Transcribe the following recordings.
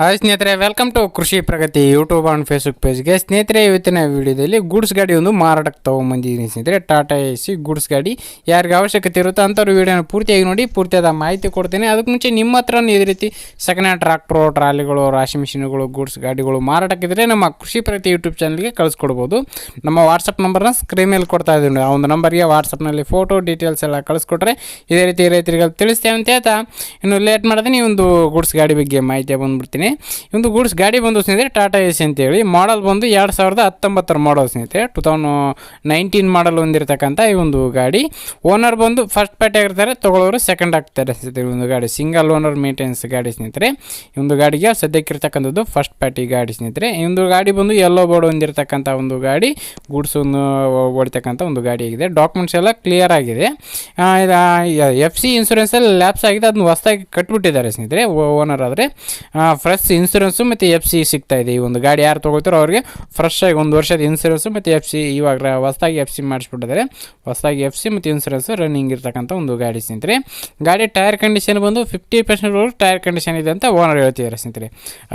Hi ಸ್ನೇಹಿತರೆ welcome to Krishi Pragati YouTube and Facebook ಪೇಜ್ಗೆ ಸ್ನೇಹಿತರೆ, ಇವತ್ತಿನ ವಿಡಿಯೋದಲ್ಲಿ ಗೂಡ್ಸ್ ಗಾಡಿ ಒಂದು ಮಾರಾಟಕ್ಕೆ ತೊಗೊಂಬಂದಿದ್ದೀನಿ ಸ್ನೇಹಿತರೆ. ಟಾಟಾ ಎ ಸಿ ಗೂಡ್ಸ್ ಗಾಡಿ. ಯಾರಿಗೆ ಅವಶ್ಯಕತೆ ಇರುತ್ತೋ ಅಂಥವ್ರು ವಿಡಿಯೋನ ಪೂರ್ತಿಯಾಗಿ ನೋಡಿ, ಪೂರ್ತಿಯಾದ ಮಾಹಿತಿ ಕೊಡ್ತೀನಿ. ಅದಕ್ಕೆ ಮುಂಚೆ ನಿಮ್ಮ ಹತ್ರ ಇದೇ ರೀತಿ ಸೆಕೆಂಡ್ ಹ್ಯಾಂಡ್ ಟ್ರಾಕ್ಟ್ರು ಟ್ರಾಲಿಗಳು ರಾಶಿ ಮಿಷಿನ್ಗಳು ಗೂಡ್ಸ್ ಗಾಡಿಗಳು ಮಾರಾಟಕ್ಕಿದ್ರೆ ನಮ್ಮ ಕೃಷಿ ಪ್ರಗತಿ ಯೂಟ್ಯೂಬ್ ಚಾನಲ್ಗೆ ಕಳಿಸ್ಕೊಡ್ಬೋದು. ನಮ್ಮ ವಾಟ್ಸಪ್ ನಂಬರ್ನ ಸ್ಕ್ರೀನ್ ಮೇಲೆ ಕೊಡ್ತಾ ಇದ್ದೀನಿ. ಆ ಒಂದು ನಂಬರ್ಗೆ ವಾಟ್ಸಪ್ನಲ್ಲಿ ಫೋಟೋ ಡೀಟೇಲ್ಸ್ ಎಲ್ಲ ಕಳಿಸ್ಕೊಟ್ರೆ ಇದೇ ರೀತಿ ರೈತರಿಗೆ ತಿಳಿಸ್ತೇವೆ ಅಂತ ಹೇಳ್ತಾ. ಇನ್ನು ಲೇಟ್ ಮಾಡಿದ್ರೆ ಈ ಒಂದು ಗೂಡ್ಸ್ ಗಾಡಿ ಬಗ್ಗೆ ಮಾಹಿತಿ ಬಂದ್ಬಿಡ್ತೀನಿ. ಈ ಒಂದು ಗೂಡ್ಸ್ ಗಾಡಿ ಬಂದು ಸ್ನೇಹಿತರೆ, ಟಾಟಾ ಎ ಸಿ ಅಂತೇಳಿ. ಮಾಡಲ್ ಬಂದು ಎರಡು ಸಾವಿರದ ಹತ್ತೊಂಬತ್ತರ ಮಾಡಲ್ ಸ್ನೇಹಿತರೆ. ಟು ತೌಸಂಡ್ ನೈನ್ಟೀನ್ ಮಾಡಲ್ ಹೊಂದಿರತಕ್ಕಂಥ ಈ ಒಂದು ಗಾಡಿ. ಓನರ್ ಬಂದು ಫಸ್ಟ್ ಪಾರ್ಟಿ ಆಗಿರ್ತಾರೆ ತೊಗೊಳೋರು ಸೆಕೆಂಡ್ ಆಗ್ತಾರೆ ಸ್ನೇಹಿತರೆ ಒಂದು ಗಾಡಿ. ಸಿಂಗಲ್ ಓನರ್ ಮೇಂಟೆನೆನ್ಸ್ ಗಾಡಿ ಸ್ನೇಹಿತರೆ. ಈ ಒಂದು ಗಾಡಿಗೆ ಸದ್ಯಕ್ಕಿರ್ತಕ್ಕಂಥದ್ದು ಫಸ್ಟ್ ಪಾರ್ಟಿ ಗಾಡಿ ಸ್ನೇಹಿತರೆ. ಈ ಒಂದು ಗಾಡಿ ಬಂದು ಎಲ್ಲೋ ಬೋರ್ಡ್ ಹೊಂದಿರತಕ್ಕಂಥ ಒಂದು ಗಾಡಿ. ಗೂಡ್ಸ್ ಒಂದು ಓಡಿತಕ್ಕಂಥ ಒಂದು ಗಾಡಿ ಆಗಿದೆ. ಡಾಕ್ಯುಮೆಂಟ್ಸ್ ಎಲ್ಲ ಕ್ಲಿಯರ್ ಆಗಿದೆ. ಎಫ್ ಸಿ ಇನ್ಸೂರೆನ್ಸಲ್ಲಿ ಲ್ಯಾಪ್ಸ್ ಆಗಿದೆ. ಅದನ್ನ ಹೊಸದಾಗಿ ಕಟ್ಬಿಟ್ಟಿದ್ದಾರೆ ಸ್ನೇಹಿತರೆ ಓನರ್ ಆದರೆ. ಫ್ರೆಶ್ ಇನ್ಸೂರೆನ್ಸು ಮತ್ತು ಎಫ್ ಸಿ ಸಿಗ್ತಾ ಇದೆ. ಈ ಒಂದು ಗಾಡಿ ಯಾರು ತೊಗೊಳ್ತಾರೋ ಅವ್ರಿಗೆ ಫ್ರೆಶ್ ಆಗಿ ಒಂದು ವರ್ಷದ ಇನ್ಸೂರೆನ್ಸು ಮತ್ತು ಎಫ್ ಸಿ ಇವಾಗ ಹೊಸದಾಗಿ ಎಫ್ ಸಿ ಮಾಡಿಸ್ಬಿಟ್ಟಿದ್ದಾರೆ. ಹೊಸದಾಗಿ ಎಫ್ ಸಿ ಮತ್ತು ಇನ್ಸೂರೆನ್ಸ್ ರನ್ನಿಂಗ್ ಇರ್ತಕ್ಕಂಥ ಒಂದು ಗಾಡಿ ಸ್ನೇಹಿತರೆ. ಗಾಡಿ ಟೈರ್ ಕಂಡೀಷನ್ ಬಂದು ಫಿಫ್ಟಿ ಪರ್ಸೆಂಟ್ವರೆಗೂ ಟೈರ್ ಕಂಡೀಷನ್ ಇದೆ ಅಂತ ಓನರ್ ಹೇಳ್ತಿದ್ದಾರೆ ಸ್ನೇಹಿತರೆ.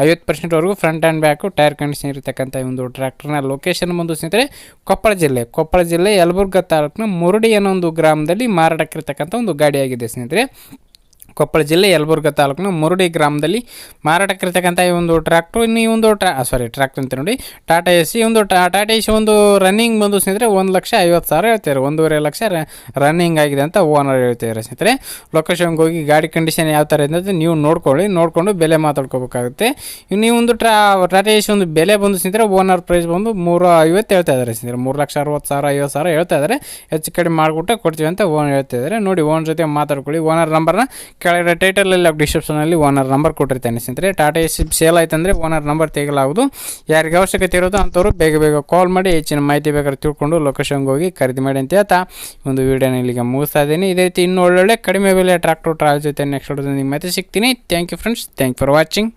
ಐವತ್ತು ಪರ್ಸೆಂಟ್ವರೆಗೂ front and back tyre condition ಇರತಕ್ಕಂಥ ಒಂದು ಟ್ರ್ಯಾಕ್ಟರ್ನ ಲೊಕೇಶನ್ ಬಂದು ಸ್ನೇಹಿತರೆ, ಕೊಪ್ಪಳ ಜಿಲ್ಲೆ. ಕೊಪ್ಪಳ ಜಿಲ್ಲೆ ಯಲಬುರ್ಗ ತಾಲೂಕಿನ ಮುರುಡಿ ಅನ್ನೋ ಒಂದು ಗ್ರಾಮದಲ್ಲಿ ಮಾರಾಟಕ್ಕಿರ್ತಕ್ಕಂಥ ಒಂದು ಗಾಡಿಯಾಗಿದೆ ಸ್ನೇಹಿತರೆ. ಕೊಪ್ಪಳ ಜಿಲ್ಲೆ ಯಲಬುರ್ಗಾ ತಾಲೂಕಿನ ಮುರುಡಿ ಗ್ರಾಮದಲ್ಲಿ ಮಾರಾಟಕ್ಕಿರ್ತಕ್ಕಂಥ ಈ ಒಂದು ಟ್ರ್ಯಾಕ್ಟ್ರು, ಇನ್ನು ಈ ಒಂದು ಟ್ರಾ ಸಾರಿ ಟ್ರ್ಯಾಕ್ಟರ್ ಅಂತ ನೋಡಿ. ಟಾಟಾ ಎ ಸಿ ಒಂದು ಟಾಟಾ ಎ ಒಂದು ರನ್ನಿಂಗ್ ಬಂದು ಸ್ನೇಹಿತರೆ ಒಂದು ಲಕ್ಷ ಐವತ್ತು ಸಾವಿರ ಹೇಳ್ತಾರೆ ಒಂದೂವರೆ ಲಕ್ಷ ರನ್ನಿಂಗ್ ಆಗಿದೆ ಅಂತ ಓನರ್ ಹೇಳ್ತಿದ್ದಾರೆ ಸ್ನೇಹಿತರೆ. ಲೊಕೇಶನ್ಗೆ ಹೋಗಿ ಗಾಡಿ ಕಂಡೀಷನ್ ಯಾವ ಥರ ಇದೆ ಅಂತ ನೀವು ನೋಡ್ಕೊಳ್ಳಿ. ನೋಡಿಕೊಂಡು ಬೆಲೆ ಮಾತಾಡ್ಕೋಬೇಕಾಗುತ್ತೆ. ಇನ್ನು ನೀವು ಒಂದು ಟ್ರಾ, ಟಾಟಾ ಎ ಒಂದು ಬೆಲೆ ಬಂದು ಸ್ನೇಹಿತರೆ ಓನರ್ ಪ್ರೈಸ್ ಬಂದು ಮೂರು ಐವತ್ತು ಹೇಳ್ತಾ ಇದ್ದಾರೆ ಸ್ನೇಹಿತರೆ. ಮೂರು ಲಕ್ಷ ಅರವತ್ತು ಸಾವಿರ, ಐವತ್ತು ಸಾವಿರ ಹೇಳ್ತಾ ಇದ್ದಾರೆ. ಹೆಚ್ಚು ಕಡಿಮೆ ಮಾಡಿಬಿಟ್ಟು ಕೊಡ್ತೀವಿ ಅಂತ ಓನರ್ ಹೇಳ್ತಾ ಇದ್ದಾರೆ. ನೋಡಿ ಓನರ್ ಜೊತೆ ಮಾತಾಡ್ಕೊಳ್ಳಿ. ಓನರ್ ನಂಬರ್ನ ಕೆಳಗಡೆ ಟೈಟಲಲ್ಲಿ ಡಿಸ್ಕ್ರಿಪ್ಷನಲ್ಲಿ ಓನರ್ ನಂಬರ್ ಕೊಟ್ಟಿರ್ತೇನೆ ಸ್ನೇಹಿತರೆ. ಟಾಟಾ ಎಸ್ ಸೇಲ್ ಅಂದ್ರೆ ಓನರ್ ನಂಬರ್ ತೆಗೆಯಲಾಗುವುದು. ಯಾರಿಗೆ ಅವಶ್ಯಕತೆ ಇರೋದು ಅಂಥವ್ರು ಬೇಗ ಬೇಗ ಕಾಲ್ ಮಾಡಿ ಹೆಚ್ಚಿನ ಮಾಹಿತಿ ಬೇಕಾದ್ರೆ ತಿಳ್ಕೊಂಡು ಲೊಕೇಶನ್ಗೆ ಹೋಗಿ ಖರೀದಿ ಮಾಡಿ ಅಂತ ಹೇಳ್ತಾ ಒಂದು ವೀಡಿಯೋನ ಇಲ್ಲಿಗೆ ಮುಗಿಸ್ತಾ ಇದ್ದೀನಿ. ಇದೇ ರೀತಿ ಇನ್ನೂ ಒಳ್ಳೊಳ್ಳೆ ಕಡಿಮೆ ಬೆಲೆ ಟ್ರಾಕ್ಟರ್ ಟ್ರಾಲ್ ಜೊತೆ ನೆಕ್ಸ್ಟ್ ನಿಮ್ಮ ಮತ್ತೆ ಸಿಗ್ತೀನಿ. Thank you friends thank for watching